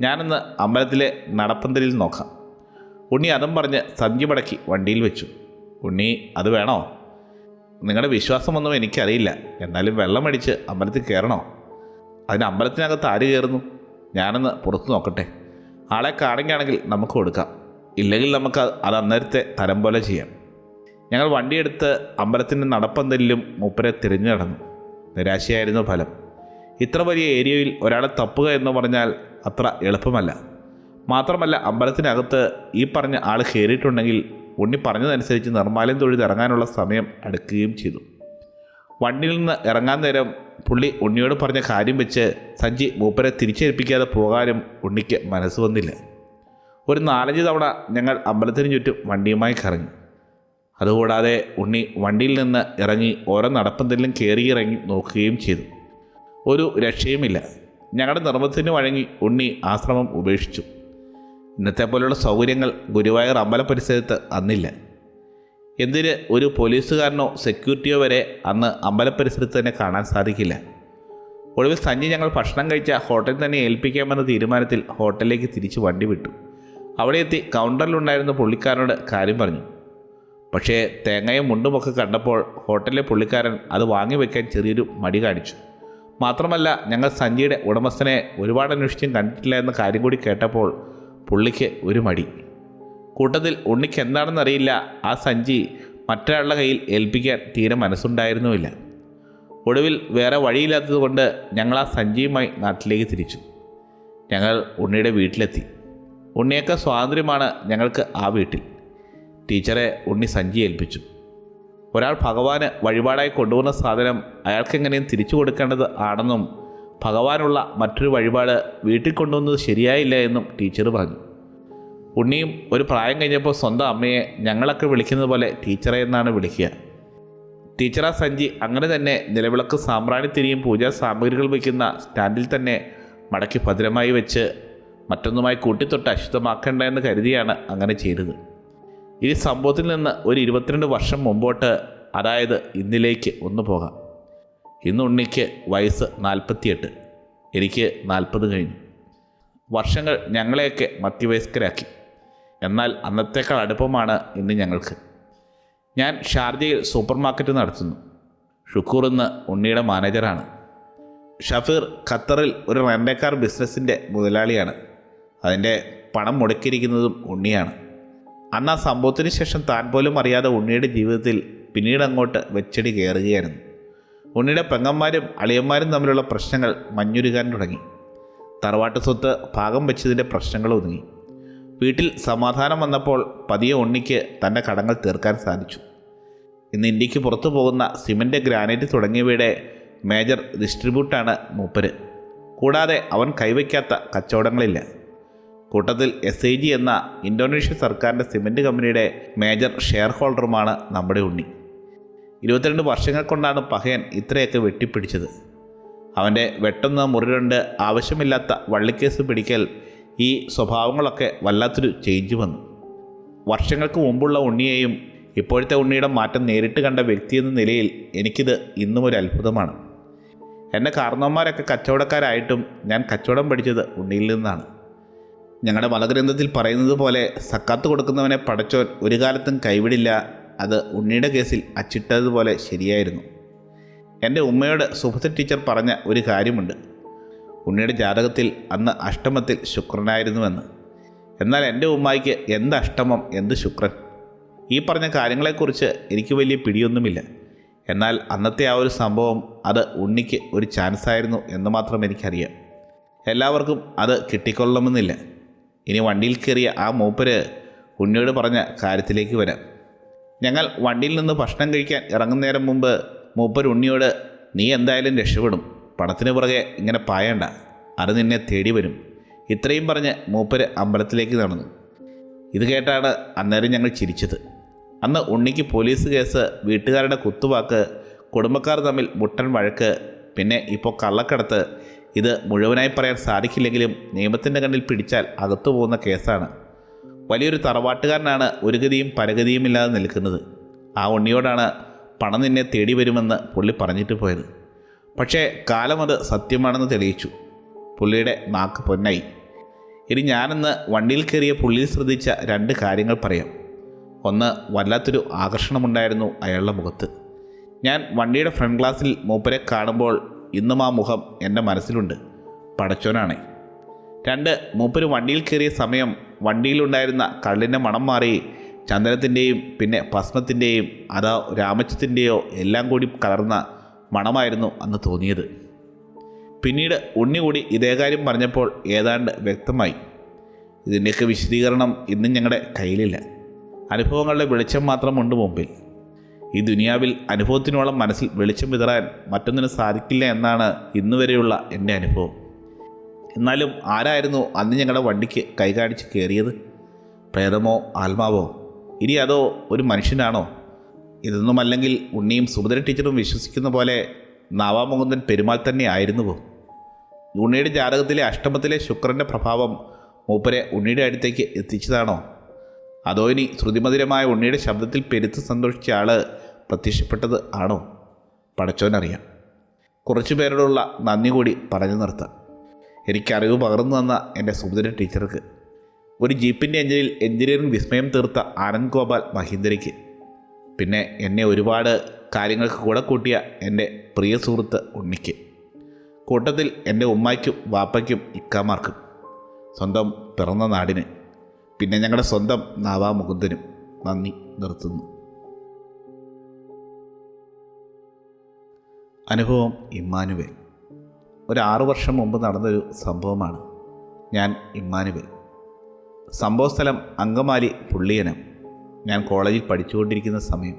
ഞാനൊന്ന് അമ്പലത്തിലെ നടപ്പന്തലിൽ നോക്കാം. ഉണ്ണി അതും പറഞ്ഞ് സഞ്ചി മടക്കി വണ്ടിയിൽ വെച്ചു. ഉണ്ണി അത് വേണോ? നിങ്ങളുടെ വിശ്വാസമൊന്നും എനിക്കറിയില്ല. എന്നാലും വെള്ളം അടിച്ച് അമ്പലത്തിൽ കയറണോ? അതിന് അമ്പലത്തിനകത്ത് ആര് കയറുന്നു? ഞാനൊന്ന് പുറത്ത് നോക്കട്ടെ. ആളെ കാണുകയാണെങ്കിൽ നമുക്ക് കൊടുക്കാം. ഇല്ലെങ്കിൽ നമുക്ക് അത് അന്നേരത്തെ തരം പോലെ ചെയ്യാം. ഞങ്ങൾ വണ്ടിയെടുത്ത് അമ്പലത്തിന്റെ നടപ്പന്തലിലും മൂപ്പരെ തിരിഞ്ഞു നടന്നു. നിരാശയായിരുന്നു ഫലം. ഇത്ര വലിയ ഏരിയയിൽ ഒരാളെ തപ്പുക എന്ന് പറഞ്ഞാൽ അത്ര എളുപ്പമല്ല. മാത്രമല്ല അമ്പലത്തിനകത്ത് ഈ പറഞ്ഞ ആൾ കയറിയിട്ടുണ്ടെങ്കിൽ ഉണ്ണി പറഞ്ഞതനുസരിച്ച് നിർമ്മാലയം തൊഴുത് ഇറങ്ങാനുള്ള സമയം അടുക്കുകയും ചെയ്തു. വണ്ടിയിൽ നിന്ന് ഇറങ്ങാൻ നേരം പുള്ളി ഉണ്ണിയോട് പറഞ്ഞ കാര്യം വെച്ച് സഞ്ജി മൂപ്പരെ തിരിച്ചേൽപ്പിക്കാതെ പോകാനും ഉണ്ണിക്ക് മനസ്സ് വന്നില്ല. ഒരു നാലഞ്ച് തവണ ഞങ്ങൾ അമ്പലത്തിന് ചുറ്റും വണ്ടിയുമായി കറങ്ങി. അതുകൂടാതെ ഉണ്ണി വണ്ടിയിൽ നിന്ന് ഇറങ്ങി ഓരോ നടപ്പന്തലിലും കയറി ഇറങ്ങി നോക്കുകയും ചെയ്തു. ഒരു രക്ഷയുമില്ല. ഞങ്ങളുടെ നിർബന്ധത്തിന് വഴങ്ങി ഉണ്ണി ആശ്രമം ഉപേക്ഷിച്ചു. ഇന്നത്തെ പോലുള്ള സൗകര്യങ്ങൾ ഗുരുവായൂർ അമ്പല പരിസരത്ത് അന്നില്ല. എന്തിന് ഒരു പോലീസുകാരനോ സെക്യൂരിറ്റിയോ വരെ അന്ന് അമ്പല പരിസരത്ത് തന്നെ കാണാൻ സാധിക്കില്ല. ഒടുവിൽ സഞ്ജി ഞങ്ങൾ ഭക്ഷണം കഴിച്ച ഹോട്ടലിൽ തന്നെ ഏൽപ്പിക്കാമെന്ന തീരുമാനത്തിൽ ഹോട്ടലിലേക്ക് തിരിച്ച് വണ്ടി വിട്ടു. അവിടെ എത്തി കൗണ്ടറിലുണ്ടായിരുന്ന പുള്ളിക്കാരനോട് കാര്യം പറഞ്ഞു. പക്ഷേ തേങ്ങയും മുണ്ടുമൊക്കെ കണ്ടപ്പോൾ ഹോട്ടലിലെ പുള്ളിക്കാരൻ അത് വാങ്ങി വയ്ക്കാൻ ചെറിയൊരു മടി കാണിച്ചു. മാത്രമല്ല ഞങ്ങൾ സഞ്ജിയുടെ ഉടമസ്ഥനെ ഒരുപാട് അന്വേഷിച്ചും കണ്ടിട്ടില്ല എന്ന കാര്യം കൂടി കേട്ടപ്പോൾ പുള്ളിക്ക് ഒരു മടി. കൂട്ടത്തിൽ ഉണ്ണിക്ക് എന്താണെന്നറിയില്ല ആ സഞ്ചി മറ്റൊരാളുടെ കയ്യിൽ ഏൽപ്പിക്കാൻ തീരെ മനസ്സുണ്ടായിരുന്നുമില്ല. ഒടുവിൽ വേറെ വഴിയില്ലാത്തതുകൊണ്ട് ഞങ്ങൾ ആ സഞ്ചിയുമായി നാട്ടിലേക്ക് തിരിച്ചു. ഞങ്ങൾ ഉണ്ണിയുടെ വീട്ടിലെത്തി. ഉണ്ണിയൊക്കെ സ്വാതന്ത്ര്യമാണ് ഞങ്ങൾക്ക് ആ വീട്ടിൽ. ടീച്ചറെ ഉണ്ണി സഞ്ചി ഏൽപ്പിച്ചു. ഒരാൾ ഭഗവാന് വഴിപാടായി കൊണ്ടുവന്ന സാധനം അയാൾക്ക് എങ്ങനെയും തിരിച്ചു കൊടുക്കേണ്ടത് ആണെന്നും ഭഗവാനുള്ള മറ്റൊരു വഴിപാട് വീട്ടിൽ കൊണ്ടുവന്നത് ശരിയായില്ല എന്നും ടീച്ചർ പറഞ്ഞു. ഉണ്ണിയും ഒരു പ്രായം കഴിഞ്ഞപ്പോൾ സ്വന്തം അമ്മയെ ഞങ്ങളൊക്കെ വിളിക്കുന്നത് പോലെ ടീച്ചറെ എന്നാണ് വിളിക്കുക. ടീച്ചറ സഞ്ജി അങ്ങനെ തന്നെ നിലവിളക്ക് സാമ്പ്രാണിത്തിരിയും പൂജാ സാമഗ്രികൾ വയ്ക്കുന്ന സ്റ്റാൻഡിൽ തന്നെ മടക്കി ഭദ്രമായി വെച്ച് മറ്റൊന്നുമായി കൂട്ടിത്തൊട്ട് അശുദ്ധമാക്കേണ്ട എന്ന് കരുതിയാണ് അങ്ങനെ ചെയ്തത്. ഈ സംഭവത്തിൽ നിന്ന് ഒരു ഇരുപത്തിരണ്ട് വർഷം മുമ്പോട്ട് അതായത് ഇന്നിലേക്ക് ഒന്ന് പോകാം. ഇന്ന് ഉണ്ണിക്ക് വയസ്സ് നാൽപ്പത്തിയെട്ട് എനിക്ക് നാൽപ്പത് കഴിഞ്ഞു. വർഷങ്ങൾ ഞങ്ങളെയൊക്കെ മധ്യവയസ്കരാക്കി. എന്നാൽ അന്നത്തേക്കാൾ അടുപ്പമാണ് ഇന്ന് ഞങ്ങൾക്ക്. ഞാൻ ഷാർജയിൽ സൂപ്പർ മാർക്കറ്റ് നടത്തുന്നു. ഷുക്കൂർ ഇന്ന് ഉണ്ണിയുടെ മാനേജറാണ്. ഷഫീർ ഖത്തറിൽ ഒരു റെന്റേക്കാർ ബിസിനസ്സിന്റെ മുതലാളിയാണ്. അതിന്റെ പണം മുടക്കിയിരിക്കുന്നതും ഉണ്ണിയാണ്. അന്ന് ആ സംഭവത്തിന് ശേഷം താൻ പോലും അറിയാതെ ഉണ്ണിയുടെ ജീവിതത്തിൽ പിന്നീട് അങ്ങോട്ട് വെച്ചടി കയറുകയായിരുന്നു. ഉണ്ണിയുടെ പെങ്ങന്മാരും അളിയന്മാരും തമ്മിലുള്ള പ്രശ്നങ്ങൾ മഞ്ഞുരുകാൻ തുടങ്ങി. തറവാട്ട് സ്വത്ത് ഭാഗം വെച്ചതിന്റെ പ്രശ്നങ്ങൾ ഒതുങ്ങി. വീട്ടിൽ സമാധാനം വന്നപ്പോൾ പതിയെ ഉണ്ണിക്ക് തന്റെ കടങ്ങൾ തീർക്കാൻ സാധിച്ചു. ഇന്ന് ഇന്ത്യയ്ക്ക് പുറത്തു പോകുന്ന സിമന്റ് ഗ്രാനൈറ്റ് തുടങ്ങിയവയുടെ മേജർ ഡിസ്ട്രിബ്യൂട്ടാണ് മൂപ്പര്. കൂടാതെ അവൻ കൈവയ്ക്കാത്ത കച്ചവടങ്ങളില്ല. കൂട്ടത്തിൽ എസ് ഐ ജി എന്ന ഇന്തോനേഷ്യ സർക്കാരിന്റെ സിമന്റ് കമ്പനിയുടെ മേജർ ഷെയർ ഹോൾഡറുമാണ് നമ്മുടെ ഉണ്ണി. ഇരുപത്തിരണ്ട് വർഷങ്ങൾ കൊണ്ടാണ് പഹയൻ ഇത്രയൊക്കെ വെട്ടിപ്പിടിച്ചത്. അവന്റെ വെട്ടുന്ന മുറിരണ്ട് ആവശ്യമില്ലാത്ത വള്ളിക്കേസ് പിടിക്കൽ ഈ സ്വഭാവങ്ങളൊക്കെ വല്ലാത്തൊരു ചേഞ്ച് വന്നു. വർഷങ്ങൾക്ക് മുമ്പുള്ള ഉണ്ണിയെയും ഇപ്പോഴത്തെ ഉണ്ണിയുടെ മാറ്റം നേരിട്ട് കണ്ട വ്യക്തി എന്ന നിലയിൽ എനിക്കിത് ഇന്നും ഒരു അത്ഭുതമാണ്. എന്റെ കാർന്നവന്മാരൊക്കെ കച്ചവടക്കാരായിട്ടും ഞാൻ കച്ചവടം പഠിച്ചത് ഉണ്ണിയിൽ നിന്നാണ്. ഞങ്ങളുടെ മതഗ്രന്ഥത്തിൽ പറയുന്നത് പോലെ സക്കാത്ത് കൊടുക്കുന്നവനെ പടച്ചോൻ ഒരു കാലത്തും കൈവിടില്ല. അത് ഉണ്ണിയുടെ കേസിൽ അച്ചിട്ടതുപോലെ ശരിയായിരുന്നു. എന്റെ ഉമ്മയോട് സുഭദ്ര ടീച്ചർ പറഞ്ഞ ഒരു കാര്യമുണ്ട്. ഉണ്ണിയുടെ ജാതകത്തിൽ അന്ന് അഷ്ടമത്തിൽ ശുക്രനായിരുന്നുവെന്ന്. എന്നാൽ എന്റെ ഉമ്മായിക്ക് എന്ത് അഷ്ടമം എന്ത് ശുക്രൻ? ഈ പറഞ്ഞ കാര്യങ്ങളെക്കുറിച്ച് എനിക്ക് വലിയ പിടിയൊന്നുമില്ല. എന്നാൽ അന്നത്തെ ആ ഒരു സംഭവം അത് ഉണ്ണിക്ക് ഒരു ചാൻസായിരുന്നു എന്ന് മാത്രം എനിക്കറിയാം. എല്ലാവർക്കും അത് കിട്ടിക്കൊള്ളണമെന്നില്ല. ഇനി വണ്ടിയിൽ കയറിയ ആ മൂപ്പര് ഉണ്ണിയോട് പറഞ്ഞ കാര്യത്തിലേക്ക് വരാം. ഞങ്ങൾ വണ്ടിയിൽ നിന്ന് ഭക്ഷണം കഴിക്കാൻ ഇറങ്ങുന്നേരം മുമ്പ് മൂപ്പർ ഉണ്ണിയോട് നീ എന്തായാലും രക്ഷപ്പെടും. പണത്തിന് പുറകെ ഇങ്ങനെ പായണ്ട. അത് നിന്നെ തേടി വരും. ഇത്രയും പറഞ്ഞ് മൂപ്പര് അമ്പലത്തിലേക്ക് നടന്നു. ഇത് കേട്ടാണ് അന്നേരം ഞങ്ങൾ ചിരിച്ചത്. അന്ന് ഉണ്ണിക്ക് പോലീസ് കേസ് വീട്ടുകാരുടെ കുത്തുവാക്ക് കുടുംബക്കാർ തമ്മിൽ മുട്ടൻ വഴക്ക് പിന്നെ ഇപ്പോൾ കള്ളക്കടത്ത് ഇത് മുഴുവനായി പറയാൻ സാധിക്കില്ലെങ്കിലും നിയമത്തിന്റെ കണ്ണിൽ പിടിച്ചാൽ അകത്തു പോകുന്ന കേസാണ്. വലിയൊരു തറവാട്ടുകാരനാണ് ഒരു ഗതിയും പരഗതിയും ഇല്ലാതെ നിൽക്കുന്നത്. ആ ഉണ്ണിയോടാണ് പണം നിന്നെ തേടി വരുമെന്ന് പുള്ളി പറഞ്ഞിട്ട് പോയത്. പക്ഷേ കാലം അത് സത്യമാണെന്ന് തെളിയിച്ചു. പുള്ളിയുടെ നാക്ക് പൊന്നായി. ഇനി ഞാനിന്ന് വണ്ടിയിൽ കയറിയ പുള്ളിയിൽ ശ്രദ്ധിച്ച രണ്ട് കാര്യങ്ങൾ പറയാം. ഒന്ന് വല്ലാത്തൊരു ആകർഷണമുണ്ടായിരുന്നു അയാളുടെ മുഖത്ത്. ഞാൻ വണ്ടിയുടെ ഫ്രണ്ട് ഗ്ലാസ്സിൽ മൂപ്പരെ കാണുമ്പോൾ ഇന്നും ആ മുഖം എന്റെ മനസ്സിലുണ്ട്. പടച്ചോനാണേ. രണ്ട് മൂപ്പര് വണ്ടിയിൽ കയറിയ സമയം വണ്ടിയിലുണ്ടായിരുന്ന കള്ളിന്റെ മണം മാറി ചന്ദനത്തിന്റെയും പിന്നെ ഭസ്മത്തിന്റെയും അതോ രാമച്ചത്തിന്റെയോ എല്ലാം കൂടി കലർന്ന മണമായിരുന്നു അന്ന് തോന്നിയത്. പിന്നീട് ഉണ്ണി കൂടി ഇതേ കാര്യം പറഞ്ഞപ്പോൾ ഏതാണ്ട് വ്യക്തമായി. ഇതിന്റെയൊക്കെ വിശദീകരണം ഇന്നും ഞങ്ങളുടെ കയ്യിലില്ല. അനുഭവങ്ങളുടെ വെളിച്ചം മാത്രമുണ്ട് മുമ്പിൽ. ഈ ദുനിയാവിൽ അനുഭവത്തിനോളം മനസ്സിൽ വെളിച്ചം വിതറാൻ മറ്റൊന്നിനും സാധിക്കില്ല എന്നാണ് ഇന്നുവരെയുള്ള എന്റെ അനുഭവം. എന്നാലും ആരായിരുന്നു അന്ന് ഞങ്ങളുടെ വണ്ടിക്ക് കൈ കാണിച്ച് കയറിയത്? പ്രേതമോ ആത്മാവോ? ഇനി അതോ ഒരു മനുഷ്യനാണോ? ഇതൊന്നും ഇതൊന്നുമല്ലെങ്കിൽ ഉണ്ണിയും സുഭദ്ര ടീച്ചറും വിശ്വസിക്കുന്ന പോലെ നാവാമുകുന്ദൻ പെരുമാൾ തന്നെ ആയിരുന്നുവോ? ഉണ്ണിയുടെ ജാതകത്തിലെ അഷ്ടമത്തിലെ ശുക്രന്റെ പ്രഭാവം മൂപ്പരെ ഉണ്ണിയുടെ അടുത്തേക്ക് എത്തിച്ചതാണോ? അതോ ഇനി ശ്രുതിമധുരമായ ഉണ്ണിയുടെ ശബ്ദത്തിൽ പെരുത്ത് സന്തോഷിച്ച ആൾ പ്രത്യക്ഷപ്പെട്ടത് ആണോ? പടച്ചോനറിയാം. കുറച്ചു പേരോടുള്ള നന്ദി കൂടി പറഞ്ഞു നിർത്താം. എനിക്കറിവ് പകർന്നു തന്ന എന്റെ സുഭദ്ര ടീച്ചർക്ക്. ഒരു ജീപ്പിന്റെ എഞ്ചിനിൽ എഞ്ചിനീയറിംഗ് വിസ്മയം തീർത്ത ആനന്ദ് ഗോപാൽ മഹീന്ദ്രയ്ക്ക്. പിന്നെ എന്നെ ഒരുപാട് കാര്യങ്ങൾക്ക് കൂടെ കൂട്ടിയ എന്റെ പ്രിയ സുഹൃത്ത് ഉണ്ണിക്ക്. കൂട്ടത്തിൽ എന്റെ ഉമ്മയ്ക്കും വാപ്പയ്ക്കും ഇക്കാമാർക്കും. സ്വന്തം പിറന്ന നാടിന്. പിന്നെ ഞങ്ങളുടെ സ്വന്തം നാവാ മുകുന്ദനും നന്ദി നിർത്തുന്നു. അനുഭവം ഇമ്മാനുവേൽ. ഒരു ആറു വർഷം മുമ്പ് നടന്നൊരു സംഭവമാണ് ഞാൻ ഇമ്മാനുവേൽ. സംഭവസ്ഥലം അങ്കമാലി പുള്ളിയനം. ഞാൻ കോളേജിൽ പഠിച്ചുകൊണ്ടിരിക്കുന്ന സമയം.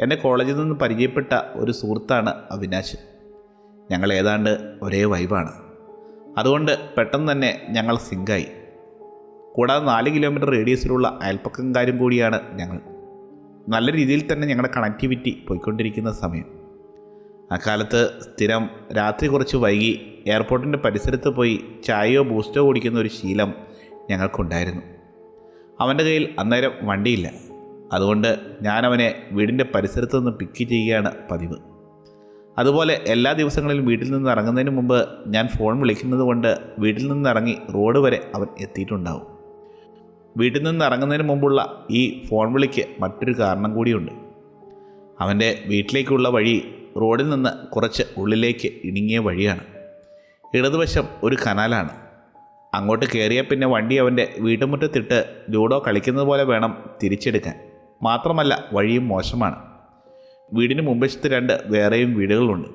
എന്റെ കോളേജിൽ നിന്ന് പരിചയപ്പെട്ട ഒരു സുഹൃത്താണ് അവിനാശ് ഞങ്ങൾ ഏതാണ്ട് ഒരേ വൈബാണ് അതുകൊണ്ട് പെട്ടെന്ന് തന്നെ ഞങ്ങൾ സിങ്കായി കൂടാതെ നാല് കിലോമീറ്റർ റേഡിയസിലുള്ള അയൽപ്പക്കംകാരും കൂടിയാണ് ഞങ്ങൾ. നല്ല രീതിയിൽ തന്നെ ഞങ്ങളുടെ കണക്ടിവിറ്റി പോയിക്കൊണ്ടിരിക്കുന്ന സമയം. അക്കാലത്ത് സ്ഥിരം രാത്രി കുറച്ച് വൈകി എയർപോർട്ടിന്റെ പരിസരത്ത് പോയി ചായയോ ബൂസ്റ്റോ കുടിക്കുന്ന ഒരു ശീലം ഞങ്ങൾക്കുണ്ടായിരുന്നു. അവന്റെ കയ്യിൽ അന്നേരം വണ്ടിയില്ല. അതുകൊണ്ട് ഞാൻ അവനെ വീടിന്റെ പരിസരത്ത് നിന്ന് പിക്ക് ചെയ്യുകയാണ് പതിവ്. അതുപോലെ എല്ലാ ദിവസങ്ങളിലും വീട്ടിൽ നിന്ന് ഇറങ്ങുന്നതിന് മുമ്പ് ഞാൻ ഫോൺ വിളിക്കുന്നത് കൊണ്ട് വീട്ടിൽ നിന്ന് ഇറങ്ങി റോഡ് വരെ അവൻ എത്തിയിട്ടുണ്ടാവും. വീട്ടിൽ നിന്ന് ഇറങ്ങുന്നതിന് മുമ്പുള്ള ഈ ഫോൺ വിളിക്ക് മറ്റൊരു കാരണം കൂടിയുണ്ട്. അവന്റെ വീട്ടിലേക്കുള്ള വഴി റോഡിൽ നിന്ന് കുറച്ച് ഉള്ളിലേക്ക് ഇടുങ്ങിയ വഴിയാണ്. ഇടതുവശം ഒരു കനാലാണ്. അങ്ങോട്ട് കയറിയാൽ പിന്നെ വണ്ടി അവന്റെ വീട്ടുമുറ്റത്തിട്ട് ലൂഡോ കളിക്കുന്നത് പോലെ വേണം തിരിച്ചെടുക്കാൻ. മാത്രമല്ല വഴിയും മോശമാണ്. വീടിന് മുമ്പശത്ത് രണ്ട് വേറെയും വീടുകളുണ്ട്.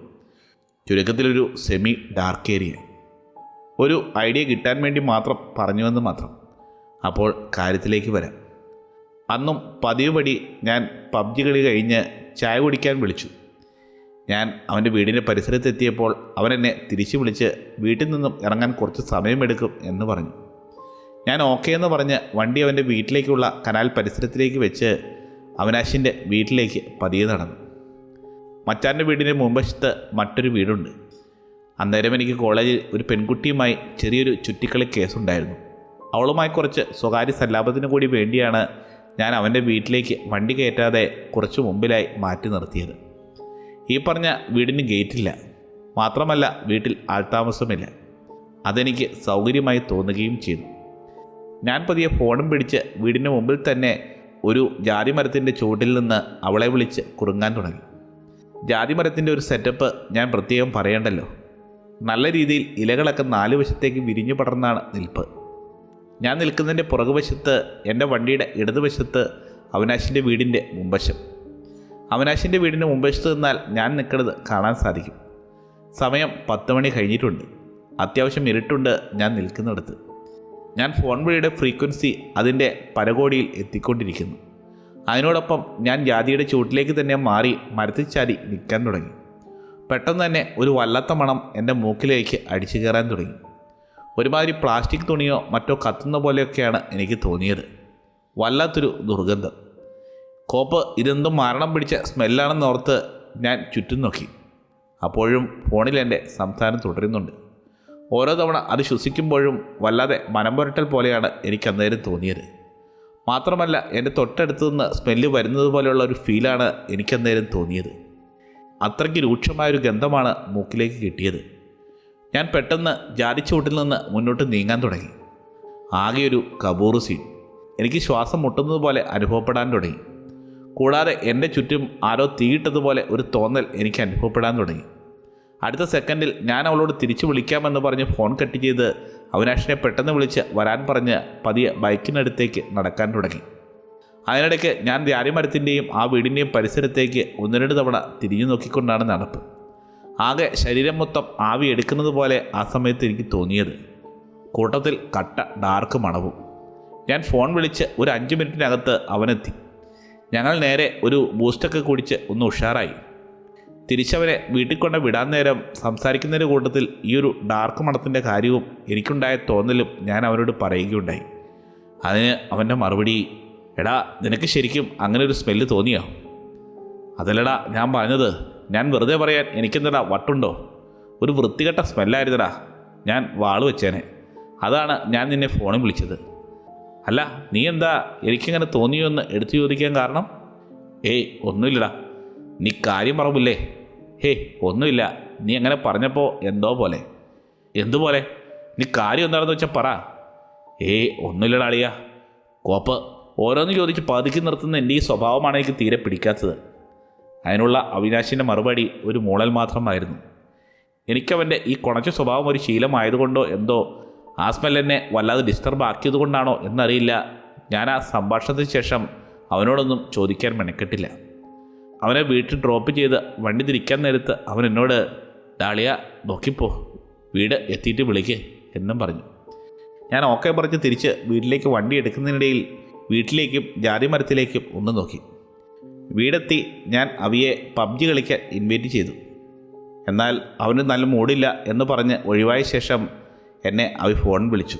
ചുരുക്കത്തിലൊരു സെമി ഡാർക്ക് ഏരിയ ഒരു ഐഡിയ കിട്ടാൻ വേണ്ടി മാത്രം പറഞ്ഞുവെന്ന് മാത്രം. അപ്പോൾ കാര്യത്തിലേക്ക് വരാം. അന്നും പതിവ് പടി ഞാൻ പബ്ജി കളി കഴിഞ്ഞ് ചായ കുടിക്കാൻ വിളിച്ചു. ഞാൻ അവന്റെ വീടിന്റെ പരിസരത്തെത്തിയപ്പോൾ അവൻ എന്നെ തിരിച്ചു വിളിച്ച് വീട്ടിൽ നിന്നും ഇറങ്ങാൻ കുറച്ച് സമയമെടുക്കും എന്ന് പറഞ്ഞു. ഞാൻ ഓക്കേ എന്ന് പറഞ്ഞ് വണ്ടി അവന്റെ വീട്ടിലേക്കുള്ള കനാൽ പരിസരത്തിലേക്ക് വെച്ച് അവനാശിന്റെ വീട്ടിലേക്ക് പതിയെ നടന്നു. മച്ചാന്റെ വീടിന്റെ മുമ്പശത്ത് മറ്റൊരു വീടുണ്ട്. അന്നേരം എനിക്ക് കോളേജിൽ ഒരു പെൺകുട്ടിയുമായി ചെറിയൊരു ചുറ്റിക്കളി കേസുണ്ടായിരുന്നു. അവളുമായി കുറച്ച് സ്വകാര്യ സല്ലാപത്തിന് കൂടി വേണ്ടിയാണ് ഞാൻ അവന്റെ വീട്ടിലേക്ക് വണ്ടി കയറ്റാതെ കുറച്ച് മുമ്പിലായി മാറ്റി നിർത്തിയത്. ഈ പറഞ്ഞ വീടിന് ഗേറ്റില്ല. മാത്രമല്ല വീട്ടിൽ ആൾതാമസമില്ല. അതെനിക്ക് സൗകര്യമായി തോന്നുകയും ചെയ്തു. ഞാൻ പതിയെ ഫോണും പിടിച്ച് വീടിന് മുമ്പിൽ തന്നെ ഒരു ജാതി മരത്തിന്റെ ചുവട്ടിൽ നിന്ന് അവളെ വിളിച്ച് കുറുങ്ങാൻ തുടങ്ങി. ജാതി മരത്തിന്റെ ഒരു സെറ്റപ്പ് ഞാൻ പ്രത്യേകം പറയണ്ടല്ലോ. നല്ല രീതിയിൽ ഇലകളൊക്കെ നാല് വശത്തേക്ക് വിരിഞ്ഞു പടർന്നാണ് നിൽപ്പ്. ഞാൻ നിൽക്കുന്നതിന്റെ പുറകുവശത്ത് എന്റെ വണ്ടിയുടെ ഇടതുവശത്ത് അവിനാശിന്റെ വീടിന്റെ മുമ്പശം അവിനാശിന്റെ വീടിന്റെ മുമ്പശത്ത് നിന്നാൽ ഞാൻ നിൽക്കുന്നത് കാണാൻ സാധിക്കും. സമയം പത്ത് മണി കഴിഞ്ഞിട്ടുണ്ട്. അത്യാവശ്യം ഇരുട്ടുണ്ട് ഞാൻ നിൽക്കുന്നിടത്ത്. ഞാൻ ഫോൺ വിളിയുടെ ഫ്രീക്വൻസി അതിന്റെ പരകോടിയിൽ എത്തിക്കൊണ്ടിരിക്കുന്നു. അതിനോടൊപ്പം ഞാൻ ജാതിയുടെ ചുവട്ടിലേക്ക് തന്നെ മാറി മരത്തിൽ ചാരി നിൽക്കാൻ തുടങ്ങി. പെട്ടെന്ന് തന്നെ ഒരു വല്ലാത്ത മണം എന്റെ മൂക്കിലേക്ക് അടിച്ചു കയറാൻ തുടങ്ങി. ഒരുമാതിരി പ്ലാസ്റ്റിക് തുണിയോ മറ്റോ കത്തുന്ന പോലെയൊക്കെയാണ് എനിക്ക് തോന്നിയത്. വല്ലാത്തൊരു ദുർഗന്ധം. കോപ്പ് ഇതെന്തും മരണം പിടിച്ച സ്മെല്ലാണെന്ന് ഓർത്ത് ഞാൻ ചുറ്റും നോക്കി. അപ്പോഴും ഫോണിൽ എന്റെ സംസാരം തുടരുന്നുണ്ട്. ഓരോ തവണ അത് ശ്വസിക്കുമ്പോഴും വല്ലാതെ മനം പുരട്ടൽ പോലെയാണ് എനിക്ക് അന്നേരം തോന്നിയത്. മാത്രമല്ല എന്റെ തൊട്ടടുത്തു നിന്ന് സ്മെല്ല് വരുന്നത് പോലെയുള്ള ഒരു ഫീലാണ് എനിക്കന്നേരം തോന്നിയത്. അത്രയ്ക്ക് രൂക്ഷമായൊരു ഗന്ധമാണ് മൂക്കിലേക്ക് കിട്ടിയത്. ഞാൻ പെട്ടെന്ന് ജാതിച്ചുവട്ടിൽ നിന്ന് മുന്നോട്ട് നീങ്ങാൻ തുടങ്ങി. ആകെയൊരു കബൂറ് സീൻ എനിക്ക് ശ്വാസം മുട്ടുന്നതുപോലെ അനുഭവപ്പെടാൻ തുടങ്ങി. കൂടാതെ എന്റെ ചുറ്റും ആരോ തീയിട്ടതുപോലെ ഒരു തോന്നൽ എനിക്ക് അനുഭവപ്പെടാൻ തുടങ്ങി. അടുത്ത സെക്കൻഡിൽ ഞാൻ അവളോട് തിരിച്ചു വിളിക്കാമെന്ന് പറഞ്ഞ് ഫോൺ കട്ട് ചെയ്ത് അവിനാഷിനെ പെട്ടെന്ന് വിളിച്ച് വരാൻ പറഞ്ഞ് പതിയെ ബൈക്കിനടുത്തേക്ക് നടക്കാൻ തുടങ്ങി. അതിനിടയ്ക്ക് ഞാൻ ധ്യാനമരത്തിന്റെയും ആ വീടിന്റെയും പരിസരത്തേക്ക് ഒന്ന് രണ്ട് തവണ തിരിഞ്ഞു നോക്കിക്കൊണ്ടാണ് നടപ്പ്. ആകെ ശരീരം മൊത്തം ആവി എടുക്കുന്നത് പോലെ ആ സമയത്ത് എനിക്ക് തോന്നിയത്. കൂട്ടത്തിൽ കട്ട ഡാർക്ക് മണവും. ഞാൻ ഫോൺ വിളിച്ച് ഒരു അഞ്ച് മിനിറ്റിനകത്ത് അവനെത്തി. ഞങ്ങൾ നേരെ ഒരു ബൂസ്റ്റൊക്കെ കുടിച്ച് ഒന്ന് ഉഷാറായി. തിരിച്ചവനെ വീട്ടിൽ കൊണ്ട് വിടാൻ നേരം സംസാരിക്കുന്നതിന്റെ കൂട്ടത്തിൽ ഈ ഒരു ഡാർക്ക് മണത്തിന്റെ കാര്യവും എനിക്കുണ്ടായ തോന്നലും ഞാൻ അവനോട് പറയുകയുണ്ടായി. അതിന് അവന്റെ മറുപടി എടാ നിനക്ക് ശരിക്കും അങ്ങനെ ഒരു സ്മെല്ല് തോന്നിയോ? അതല്ലടാ ഞാൻ പറഞ്ഞത് ഞാൻ വെറുതെ പറയാൻ എനിക്കെന്തടാ വട്ടുണ്ടോ? ഒരു വൃത്തികെട്ട സ്മെല്ലായിരുന്നടാ. ഞാൻ വാൾ വെച്ചേനെ. അതാണ് ഞാൻ നിന്നെ ഫോണിൽ വിളിച്ചത്. അല്ല നീ എന്താ എനിക്കിങ്ങനെ തോന്നിയോ എന്ന് എടുത്തു ചോദിക്കാൻ കാരണം? ഏയ് ഒന്നുമില്ലടാ. നീ കാര്യം പറമ്പില്ലേ? ഹേ ഒന്നുമില്ല. നീ അങ്ങനെ പറഞ്ഞപ്പോൾ എന്തോ പോലെ. എന്തുപോലെ? നീ കാര്യം എന്താണെന്ന് വെച്ചാൽ പറ. ഏയ് ഒന്നുമില്ലടാ അളിയ. കോപ്പ് ഓരോന്ന് ചോദിച്ച് പതുക്കി നിർത്തുന്ന എന്റെ ഈ സ്വഭാവമാണ് എനിക്ക് തീരെ പിടിക്കാത്തത്. അതിനുള്ള അവിനാശിന്റെ മറുപടി ഒരു മൂളൽ മാത്രമായിരുന്നു. എനിക്കവന്റെ ഈ കുണച്ച സ്വഭാവം ഒരു ശീലമായതുകൊണ്ടോ എന്തോ ആ സ്മെൽ എന്നെ വല്ലാതെ ഡിസ്റ്റർബ് ആക്കിയതുകൊണ്ടാണോ എന്നറിയില്ല. ഞാൻ ആ സംഭാഷണത്തിന് ശേഷം അവനോടൊന്നും ചോദിക്കാൻ മെനക്കെട്ടില്ല. അവനെ വീട്ടിൽ ഡ്രോപ്പ് ചെയ്ത് വണ്ടി തിരിക്കാൻ നേരത്ത് അവൻ എന്നോട് ഡാളിയ നോക്കിപ്പോ വീട് എത്തിയിട്ട് വിളിക്ക് എന്നും പറഞ്ഞു. ഞാൻ ഓക്കെ പറഞ്ഞ് തിരിച്ച് വീട്ടിലേക്ക് വണ്ടി എടുക്കുന്നതിനിടയിൽ വീട്ടിലേക്കും ജാതി മരത്തിലേക്കും ഒന്ന് നോക്കി. വീടെത്തി ഞാൻ അവിയെ പബ്ജി കളിക്കാൻ ഇൻവൈറ്റ് ചെയ്തു. എന്നാൽ അവന് നല്ല മൂടില്ല എന്ന് പറഞ്ഞ് ഒഴിവായ ശേഷം എന്നെ അവി ഫോൺ വിളിച്ചു.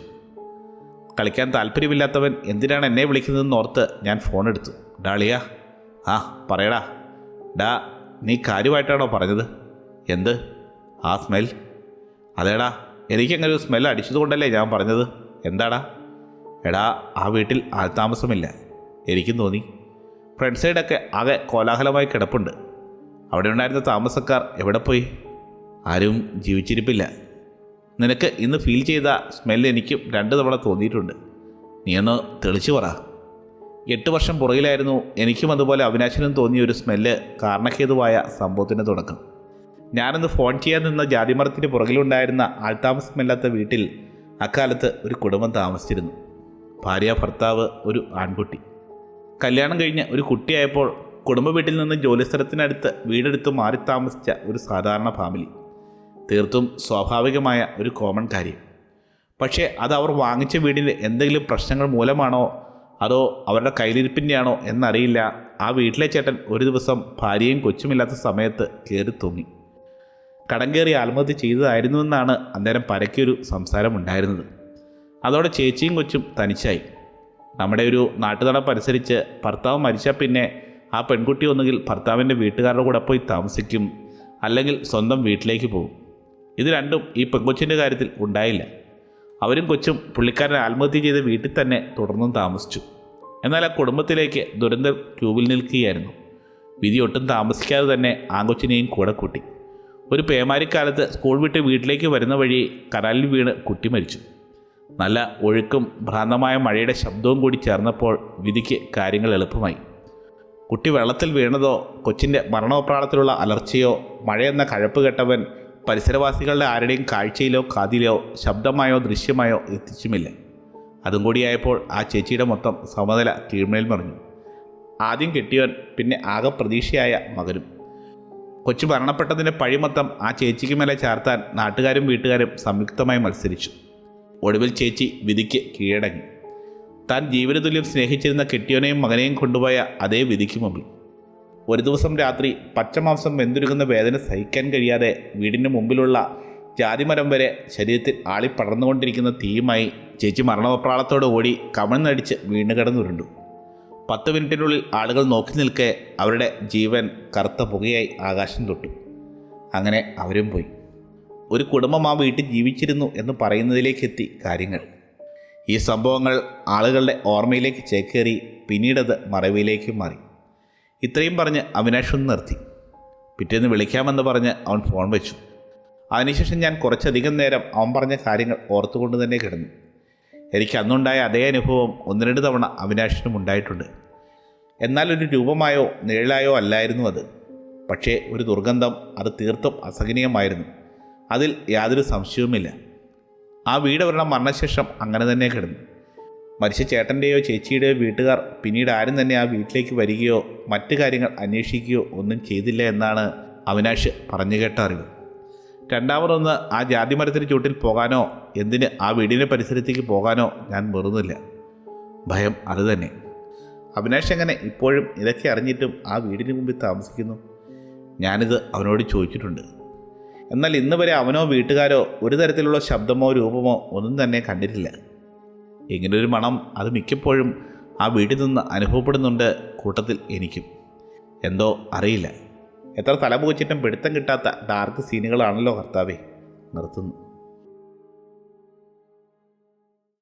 കളിക്കാൻ താല്പര്യമില്ലാത്തവൻ എന്തിനാണ് എന്നെ വിളിക്കുന്നതെന്ന് ഓർത്ത് ഞാൻ ഫോൺ എടുത്തു. ഡാളിയ ആ പറയടാ. ഡാ നീ കാര്യമായിട്ടാണോ പറഞ്ഞത്? എന്ത്? ആ സ്മെൽ അതേടാ എനിക്കങ്ങനെ ഒരു സ്മെൽ അടിച്ചതുകൊണ്ടല്ലേ ഞാൻ പറഞ്ഞത്? എന്താടാ? എടാ ആ വീട്ടിൽ ആൾതാമസമില്ല എനിക്കും തോന്നി. ഫ്രണ്ട് സൈഡൊക്കെ ആകെ കോലാഹലമായി കിടപ്പുണ്ട്. അവിടെ ഉണ്ടായിരുന്ന താമസക്കാർ എവിടെ പോയി? ആരും ജീവിച്ചിരിപ്പില്ല. നിനക്ക് ഇന്ന് ഫീൽ ചെയ്ത സ്മെൽ എനിക്കും രണ്ട് തവണ തോന്നിയിട്ടുണ്ട്. നീ ഒന്ന് തെളിച്ചു പറ. എട്ട് വർഷം പുറകിലായിരുന്നു എനിക്കും അതുപോലെ അവിനാശിനും തോന്നിയ ഒരു സ്മെല്ല് കാരണഹേതുവായ സംഭവത്തിന്റെ തുടക്കം. ഞാനന്ന് ഫോൺ ചെയ്യാൻ നിന്ന ജാതിമരത്തിന് പുറകിലുണ്ടായിരുന്ന ആൾതാമസമില്ലാത്ത വീട്ടിൽ അക്കാലത്ത് ഒരു കുടുംബം താമസിച്ചിരുന്നു. ഭാര്യ ഭർത്താവ് ഒരു ആൺകുട്ടി. കല്യാണം കഴിഞ്ഞ് ഒരു കുട്ടിയായപ്പോൾ കുടുംബ വീട്ടിൽ നിന്ന് ജോലിസ്ഥലത്തിനടുത്ത് വീടെടുത്ത് മാറി താമസിച്ച ഒരു സാധാരണ ഫാമിലി തീർത്തും സ്വാഭാവികമായ ഒരു കോമൺ കാര്യം. പക്ഷേ അത് അവർ വാങ്ങിച്ച വീടിന്റെ എന്തെങ്കിലും പ്രശ്നങ്ങൾ മൂലമാണോ അതോ അവരുടെ കയ്യിലിരിപ്പിന്റെയാണോ എന്നറിയില്ല. ആ വീട്ടിലെ ചേട്ടൻ ഒരു ദിവസം ഭാര്യയും കൊച്ചുമില്ലാത്ത സമയത്ത് കയറി തൂങ്ങി. കടം കയറി ആത്മഹത്യ ചെയ്തതായിരുന്നുവെന്നാണ് അന്നേരം പരക്കൊരു സംസാരമുണ്ടായിരുന്നത് അതോടെ ചേച്ചിയും കൊച്ചും തനിച്ചായി. നമ്മുടെ ഒരു നാട്ടുനടപ്പനുസരിച്ച് ഭർത്താവ് മരിച്ചാൽ പിന്നെ ആ പെൺകുട്ടി ഒന്നുകിൽ ഭർത്താവിന്റെ വീട്ടുകാരുടെ കൂടെ പോയി താമസിക്കും അല്ലെങ്കിൽ സ്വന്തം വീട്ടിലേക്ക് പോകും. ഇത് രണ്ടും ഈ പെൺകൊച്ചിന്റെ കാര്യത്തിൽ ഉണ്ടായില്ല. അവരും കൊച്ചും പുള്ളിക്കാരൻ ആത്മഹത്യ ചെയ്ത വീട്ടിൽ തന്നെ തുടർന്നും താമസിച്ചു. എന്നാൽ ആ കുടുംബത്തിലേക്ക് ദുരന്തം ക്യൂവിൽ നിൽക്കുകയായിരുന്നു. വിധി ഒട്ടും താമസിക്കാതെ തന്നെ ആങ്കൊച്ചിനെയും കൂടെ കൂട്ടി. ഒരു പേമാരിക്കാലത്ത് സ്കൂൾ വിട്ട് വീട്ടിലേക്ക് വരുന്ന വഴി കനാലിൽ വീണ് കുട്ടി മരിച്ചു. നല്ല ഒഴുക്കും ഭ്രാന്തമായ മഴയുടെ ശബ്ദവും കൂടി ചേർന്നപ്പോൾ വിധിക്ക് കാര്യങ്ങൾ എളുപ്പമായി. കുട്ടി വെള്ളത്തിൽ വീണതോ കൊച്ചിന്റെ മരണോപ്രാളത്തിലുള്ള അലർച്ചയോ മഴയെന്ന കഴപ്പ് കെട്ടവൻ പരിസരവാസികളുടെ ആരുടെയും കാഴ്ചയിലോ കാതിലോ ശബ്ദമായോ ദൃശ്യമായോ എത്തിച്ചുമില്ല. അതും കൂടിയായപ്പോൾ ആ ചേച്ചിയുടെ മൊത്തം സമനില കീഴ്മേൽ മറിഞ്ഞു. ആദ്യം കെട്ടിയവൻ പിന്നെ ആകെ പ്രതീക്ഷയായ മകനും. കൊച്ചു മരണപ്പെട്ടതിന്റെ പഴിമൊത്തം ആ ചേച്ചിക്ക് മേലെ ചാർത്താൻ നാട്ടുകാരും വീട്ടുകാരും സംയുക്തമായി മത്സരിച്ചു. ഒടുവിൽ ചേച്ചി വിധിക്ക് കീഴടങ്ങി. താൻ ജീവനതുല്യം സ്നേഹിച്ചിരുന്ന കെട്ടിയോനെയും മകനെയും കൊണ്ടുപോയ അതേ വിധിക്ക് മുമ്പിൽ ഒരു ദിവസം രാത്രി പച്ചമാംസം വെന്തുരുകുന്ന വേദന സഹിക്കാൻ കഴിയാതെ വീടിന് മുമ്പിലുള്ള ജാതിമരം വരെ ശരീരത്തിൽ ആളി പടർന്നുകൊണ്ടിരിക്കുന്ന തീയുമായി ചേച്ചി മരണപ്രാളത്തോട് ഓടി കമഴ്ന്നടിച്ച് വീണ് കിടന്നുരുണ്ടു പത്ത് മിനിറ്റിനുള്ളിൽ ആളുകൾ നോക്കി നിൽക്കെ അവരുടെ ജീവൻ കറുത്ത പുകയായി ആകാശം തൊട്ടു. അങ്ങനെ അവരും പോയി. ഒരു കുടുംബം ആ വീട്ടിൽ ജീവിച്ചിരുന്നു എന്ന് പറയുന്നതിലേക്കെത്തി കാര്യങ്ങൾ. ഈ സംഭവങ്ങൾ ആളുകളുടെ ഓർമ്മയിലേക്ക് ചേക്കേറി പിന്നീടത് മറവിയിലേക്ക് മാറി. ഇത്രയും പറഞ്ഞ് അവിനാഷ് ഒന്ന് നിർത്തി. പിറ്റേന്ന് വിളിക്കാമെന്ന് പറഞ്ഞ് അവൻ ഫോൺ വെച്ചു. അതിനുശേഷം ഞാൻ കുറച്ചധികം നേരം അവൻ പറഞ്ഞ കാര്യങ്ങൾ ഓർത്തുകൊണ്ട് തന്നെ കിടന്നു. എനിക്ക് അന്നുണ്ടായ അതേ അനുഭവം ഒന്ന് രണ്ട് തവണ അവിനാഷിനും ഉണ്ടായിട്ടുണ്ട്. എന്നാൽ ഒരു രൂപമായോ നിഴലായോ അല്ലായിരുന്നു അത്. പക്ഷേ ഒരു ദുർഗന്ധം അത് തീർത്തും അസഹനീയമായിരുന്നു. അതിൽ യാതൊരു സംശയവുമില്ല. ആ വീട് ഒരെണ്ണം മരണശേഷം അങ്ങനെ തന്നെ കിടന്നു. മരിച്ച ചേട്ടന്റെയോ ചേച്ചിയുടെയോ വീട്ടുകാർ പിന്നീട് ആരും തന്നെ ആ വീട്ടിലേക്ക് വരികയോ മറ്റു കാര്യങ്ങൾ അന്വേഷിക്കുകയോ ഒന്നും ചെയ്തില്ല എന്നാണ് അവിനാഷ് പറഞ്ഞു കേട്ട അറിവ്. രണ്ടാമതൊന്ന് ആ ജാതിമരത്തിന് ചൂട്ടിൽ പോകാനോ എന്തിന് ആ വീടിന്റെ പരിസരത്തേക്ക് പോകാനോ ഞാൻ വെറുന്നില്ല. ഭയം അതുതന്നെ അവിനാഷ് എങ്ങനെ ഇപ്പോഴും ഇതൊക്കെ അറിഞ്ഞിട്ടും ആ വീടിന് മുമ്പിൽ താമസിക്കുന്നു? ഞാനിത് അവനോട് ചോദിച്ചിട്ടുണ്ട്. എന്നാൽ ഇന്ന് വരെ അവനോ വീട്ടുകാരോ ഒരു തരത്തിലുള്ള ശബ്ദമോ രൂപമോ ഒന്നും തന്നെ കണ്ടിട്ടില്ല. ഇങ്ങനൊരു മണം അത് മിക്കപ്പോഴും ആ വീട്ടിൽ നിന്ന് അനുഭവപ്പെടുന്നുണ്ട് കൂട്ടത്തിൽ എനിക്കും. എന്തോ അറിയില്ല. എത്ര തലപൂച്ചിട്ടും പിടുത്തം കിട്ടാത്ത ഡാർക്ക് സീനുകളാണല്ലോ കർത്താവേ. നിർത്തുന്നു.